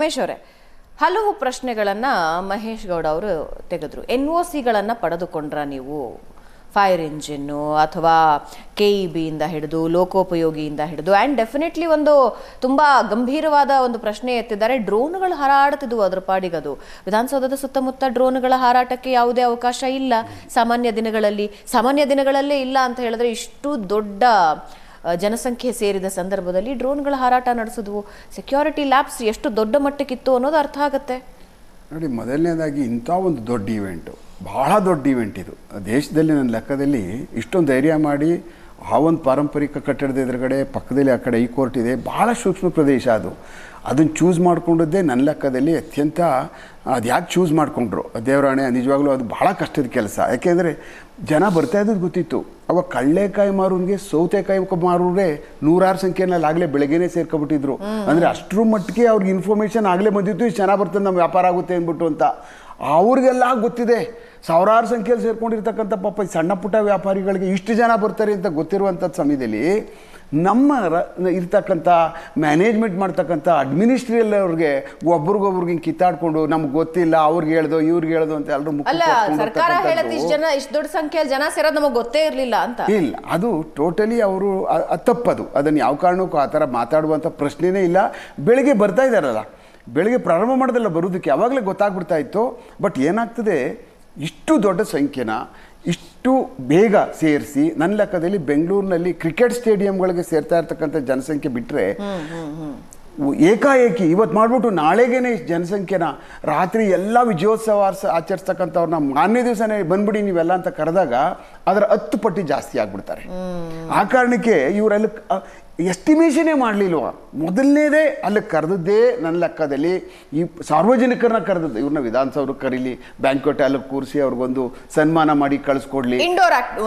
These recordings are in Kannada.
ರಮೇಶ್ ಅವರೇ, ಹಲವು ಪ್ರಶ್ನೆಗಳನ್ನ ಮಹೇಶ್ ಗೌಡ ಅವರು ತೆಗೆದ್ರು. ಎನ್ ಒ ಸಿಗಳನ್ನು ಪಡೆದುಕೊಂಡ್ರ ನೀವು? ಫೈರ್ ಇಂಜಿನ್ನು ಅಥವಾ ಕೆ ಇ ಬಿಯಿಂದ ಹಿಡಿದು, ಲೋಕೋಪಯೋಗಿಯಿಂದ ಹಿಡಿದು ಆ್ಯಂಡ್ ಡೆಫಿನೆಟ್ಲಿ ಒಂದು ತುಂಬ ಗಂಭೀರವಾದ ಒಂದು ಪ್ರಶ್ನೆ ಎತ್ತಿದ್ದಾರೆ. ಡ್ರೋನ್ಗಳು ಹಾರಾಡ್ತಿದ್ವು ಅದ್ರ ಪಾಡಿಗದು. ವಿಧಾನಸೌಧದ ಸುತ್ತಮುತ್ತ ಡ್ರೋನ್ಗಳ ಹಾರಾಟಕ್ಕೆ ಯಾವುದೇ ಅವಕಾಶ ಇಲ್ಲ. ಸಾಮಾನ್ಯ ದಿನಗಳಲ್ಲಿ, ಸಾಮಾನ್ಯ ದಿನಗಳಲ್ಲೇ ಇಲ್ಲ ಅಂತ ಹೇಳಿದ್ರೆ ಇಷ್ಟು ದೊಡ್ಡ ಜನಸಂಖ್ಯೆ ಸೇರಿದ ಸಂದರ್ಭದಲ್ಲಿ ಡ್ರೋನ್ಗಳ ಹಾರಾಟ ನಡೆಸಿದ್ವು. ಸೆಕ್ಯೂರಿಟಿ ಲ್ಯಾಬ್ಸ್ ಎಷ್ಟು ದೊಡ್ಡ ಮಟ್ಟಕ್ಕಿತ್ತು ಅನ್ನೋದು ಅರ್ಥ ಆಗುತ್ತೆ. ನೋಡಿ, ಮೊದಲನೇದಾಗಿ ಇಂಥ ಒಂದು ದೊಡ್ಡ ಇವೆಂಟು ಬಹಳ ದೊಡ್ಡ ಈವೆಂಟ್ ಇದು. ದೇಶದಲ್ಲಿ ನನ್ನ ಲೆಕ್ಕದಲ್ಲಿ ಇಷ್ಟೊಂದು ಧೈರ್ಯ ಮಾಡಿ ಆ ಒಂದು ಪಾರಂಪರಿಕ ಕಟ್ಟಡದ ಎದುರುಗಡೆ ಪಕ್ಕದಲ್ಲಿ ಆ ಕಡೆ ಈ ಕೋರ್ಟ್ ಇದೆ ಭಾಳ ಸೂಕ್ಷ್ಮ ಪ್ರದೇಶ ಅದು. ಅದನ್ನು ಚೂಸ್ ಮಾಡ್ಕೊಂಡಿದ್ದೇ ನನ್ನ ಲೆಕ್ಕದಲ್ಲಿ ಅತ್ಯಂತ ಅದು ಯಾಕೆ ಚೂಸ್ ಮಾಡಿಕೊಂಡ್ರು? ದೇವರಾಣೆ ನಿಜವಾಗ್ಲೂ ಅದು ಭಾಳ ಕಷ್ಟದ ಕೆಲಸ. ಯಾಕೆಂದರೆ ಜನ ಬರ್ತಾ ಇದ್ದದ್ದು ಗೊತ್ತಿತ್ತು. ಅವಾಗ ಕಳ್ಳೆಕಾಯಿ ಮಾರೋನ್ಗೆ ಸೌತೆಕಾಯಿ ಮಾರೋರೇ ನೂರಾರು ಸಂಖ್ಯೆನಲ್ಲಿ ಆಗಲೇ ಬೆಳಗ್ಗೆನೇ ಸೇರ್ಕೊಬಿಟ್ಟಿದ್ರು. ಅಂದರೆ ಅಷ್ಟರ ಮಟ್ಟಿಗೆ ಅವ್ರಿಗೆ ಇನ್ಫಾರ್ಮೇಷನ್ ಆಗಲೇ ಬಂದಿತ್ತು ಇಷ್ಟು ಚೆನ್ನಾಗಿ ಬರ್ತದೆ ನಮ್ಮ ವ್ಯಾಪಾರ ಆಗುತ್ತೆ ಅಂದ್ಬಿಟ್ಟು ಅಂತ. ಅವ್ರಿಗೆಲ್ಲ ಗೊತ್ತಿದೆ. ಸಾವಿರಾರು ಸಂಖ್ಯೆಯಲ್ಲಿ ಸೇರ್ಕೊಂಡಿರ್ತಕ್ಕಂಥ ಪಾಪ ಈ ಸಣ್ಣ ಪುಟ್ಟ ವ್ಯಾಪಾರಿಗಳಿಗೆ ಇಷ್ಟು ಜನ ಬರ್ತಾರೆ ಅಂತ ಗೊತ್ತಿರುವಂಥ ಸಮಯದಲ್ಲಿ ನಮ್ಮ ರ ಇರ್ತಕ್ಕಂಥ ಮ್ಯಾನೇಜ್ಮೆಂಟ್ ಮಾಡ್ತಕ್ಕಂಥ ಅಡ್ಮಿನಿಸ್ಟ್ರಿಯಲ್ ಅವ್ರಿಗೆ ಒಬ್ರಿಗೊಬ್ರಿಗೆ ಹಿಂಗೆ ಕಿತ್ತಾಡ್ಕೊಂಡು ನಮ್ಗೆ ಗೊತ್ತಿಲ್ಲ ಅವ್ರಿಗೆ ಹೇಳ್ದು ಇವ್ರಿಗೆ ಹೇಳ್ದು ಅಂತ ಎಲ್ಲರೂ ಮುಖ ಅಲ್ಲ ಸರ್ಕಾರ ಹೇಳತ್ ಇಷ್ಟು ಜನ ಇಷ್ಟು ದೊಡ್ಡ ಸಂಖ್ಯೆಯಲ್ಲಿ ಜನ ಸೇರೋದು ನಮಗೆ ಗೊತ್ತೇ ಇರಲಿಲ್ಲ ಅಂತ. ಇಲ್ಲ ಅದು ಟೋಟಲಿ ಅವರು ತಪ್ಪದು. ಅದನ್ನು ಯಾವ ಕಾರಣಕ್ಕೂ ಆ ಥರ ಮಾತಾಡುವಂಥ ಪ್ರಶ್ನೆನೇ ಇಲ್ಲ. ಬೆಳಿಗ್ಗೆ ಬರ್ತಾ ಇದ್ದಾರಲ್ಲ ಬೆಳಿಗ್ಗೆ ಪ್ರಾರಂಭ ಮಾಡೋದಲ್ಲ ಬರೋದಕ್ಕೆ ಯಾವಾಗಲೇ ಗೊತ್ತಾಗ್ಬಿಡ್ತಾ ಇತ್ತು, ಬಟ್ ಏನಾಗ್ತದೆ, ಇಷ್ಟು ದೊಡ್ಡ ಸಂಖ್ಯೆನ ಇಷ್ಟು ಬೇಗ ಸೇರಿಸಿ, ನನ್ನ ಲೆಕ್ಕದಲ್ಲಿ ಬೆಂಗಳೂರಿನಲ್ಲಿ ಕ್ರಿಕೆಟ್ ಸ್ಟೇಡಿಯಂಗಳಿಗೆ ಸೇರ್ತಾ ಇರ್ತಕ್ಕಂಥ ಜನಸಂಖ್ಯೆ ಬಿಟ್ಟರೆ ಏಕಾಏಕಿ ಇವತ್ತು ಮಾಡಿಬಿಟ್ಟು ನಾಳೆಗೇನೆ ಜನಸಂಖ್ಯೆನ ರಾತ್ರಿ ಎಲ್ಲ ವಿಜಯೋತ್ಸವ ಆಚರಿಸ್ತಕ್ಕಂಥವ್ರನ್ನ ಮಾನ್ಯ ದಿವಸನೇ ಬಂದ್ಬಿಡಿ ನೀವೆಲ್ಲ ಅಂತ ಕರೆದಾಗ ಅದರ ಹತ್ತು ಪಟ್ಟಿ ಜಾಸ್ತಿ ಆಗ್ಬಿಡ್ತಾರೆ. ಆ ಕಾರಣಕ್ಕೆ ಇವರಲ್ಲಿ ಎಸ್ಟಿಮೇಷನೇ ಮಾಡಲಿಲ್ವ? ಮೊದಲನೇದೇ ಅಲ್ಲಿ ಕರೆದದ್ದೇ ನನ್ನ ಲೆಕ್ಕದಲ್ಲಿ ಈ ಸಾರ್ವಜನಿಕರನ್ನ ಕರೆದದ್ದು ಇವ್ರನ್ನ ವಿಧಾನಸೌಧಕ್ಕೆ ಕರೀಲಿ ಬ್ಯಾಂಕ್ವೆಟ್ ಅಲ್ಲಿ ಕೂರಿಸಿ ಅವ್ರಿಗೊಂದು ಸನ್ಮಾನ ಮಾಡಿ ಕಳಿಸ್ಕೊಡ್ಲಿ.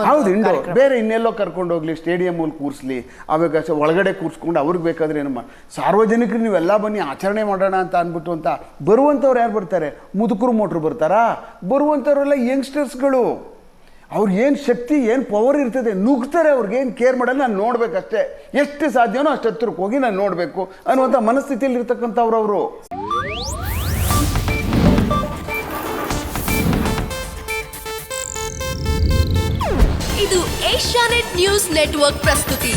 ಹೌದು ಇಂಡೋರ್ ಬೇರೆ ಇನ್ನೆಲ್ಲೋ ಕರ್ಕೊಂಡು ಹೋಗ್ಲಿ ಸ್ಟೇಡಿಯಂ ಅಲ್ಲಿ ಕೂರಿಸ್ಲಿ ಅವಾಗ ಒಳಗಡೆ ಕೂರಿಸ್ಕೊಂಡು ಅವ್ರಿಗೆ ಬೇಕಾದ್ರೆ ಏನು ಮಾ- ಸಾರ್ವಜನಿಕರು ನೀವೆಲ್ಲ ಬನ್ನಿ, ಆಚರಣೆ ಮಾಡೋಣ ಅಂತ ಅಂದ್ಬಿಟ್ಟು ಅಂತ ಬರುವಂಥವ್ರು ಯಾರು ಬರ್ತಾರೆ? ಮುದುಕರು, ಮೋಟ್ರು ಬರ್ತಾರಾ? ಬರುವಂಥವ್ರೆಲ್ಲ ಯಂಗ್ಸ್ಟರ್ಸ್ಗಳು ಅವ್ರಿಗೆ ಏನು ಶಕ್ತಿ, ಏನು ಪವರ್ ಇರ್ತದೆ, ನುಗ್ತಾರೆ, ಅವ್ರಿಗೆ ಏನು ಕೇರ್ ಮಾಡಲ್ಲ, ನಾನು ನೋಡಬೇಕಷ್ಟೇ. ಎಷ್ಟು ಸಾಧ್ಯನೋ ಅಷ್ಟು ಹತ್ರಕ್ಕೆ ಹೋಗಿ ನಾನು ನೋಡಬೇಕು ಅನ್ನುವಂಥ ಮನಸ್ಥಿತಿಯಲ್ಲಿ ಇರ್ತಕ್ಕಂಥವ್ರು ಅವರು. ಇದು ಏಷ್ಯಾನೆಟ್ ನ್ಯೂಸ್ ನೆಟ್ವರ್ಕ್ ಪ್ರಸ್ತುತಿ.